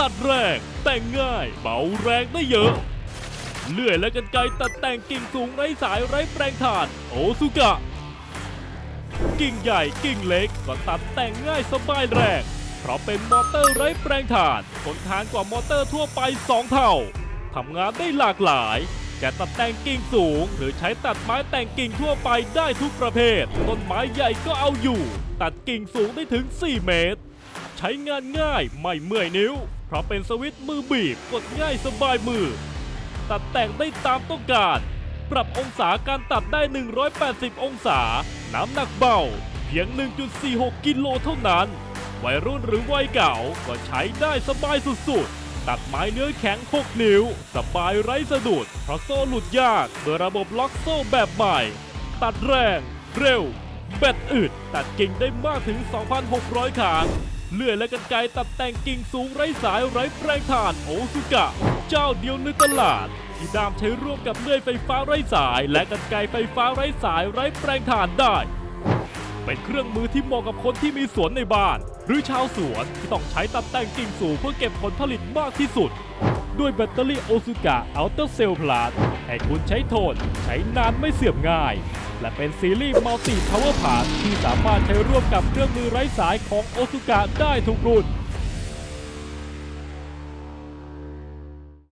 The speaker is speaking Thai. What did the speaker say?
ตัดแรงแต่งง่ายเบาแรงได้เยอะ เลื่อยและกันไกรตัดแต่งกิ่งสูงไร้สายไร้แปลงถ่าน โอซุกะ กิ่งใหญ่กิ่งเล็กก็ตัดแต่งง่ายสบายแรง เพราะเป็นมอเตอร์ไร้แปลงถ่านทนทานกว่ามอเตอร์ทั่วไป 2 เท่าทำงานได้หลากหลายจะตัดแต่งกิ่งสูง หรือใช้ตัดไม้แต่งกิ่งทั่วไปได้ทุกประเภท ต้นไม้ใหญ่ก็เอาอยู่ ตัดกิ่งสูงได้ถึง 4 เมตร ช้งานง่ายไม่เมื่อยนิ้ว เพราะเป็นสวิตช์มือบีบกดง่ายสบายมือ ตัดแต่งได้ตามต้องการ ปรับองศาการตัดได้ 180 องศา น้ำหนักเบา เพียง 1.46 กิโลเท่านั้น วัยรุ่นหรือวัยเก่าก็ใช้ได้สบายสุดๆ ตัดไม้เนื้อแข็ง 6 นิ้ว สบายไร้สะดุด เพราะโซ่หลุดยากเมื่อระบบล็อกโซ่แบบใหม่ ตัดแรง เร็วแบตอึดตัดกิ่งได้มากถึง 2,600 ขาง เลื่อยและกันไกตัดแต่งกิ่งสูงไร้สายไร้แปลงถ่านโอซุกะ เจ้าเดียวในตลาดที่ดามใช้ร่วมกับเลื่อยไฟฟ้าไร้สาย และกันไกไฟฟ้าไร้สายไร้แปลงถ่านได้ เป็นเครื่องมือที่เหมาะกับคนที่มีสวนในบ้าน หรือชาวสวนที่ต้องใช้ตัดแต่งกิ่งสูงเพื่อเก็บผลผลิตมากที่สุด ด้วยแบตเตอรี่โอซุกะอัลเตอร์เซลพลัสให้คุณใช้ทน ใช้นานไม่เสื่อมง่าย และเป็นซีรีส์มัลติพาวเวอร์พาที่สามารถใช้ร่วมกับเครื่องมือไร้สายของโอซุกะได้ทุกรุ่น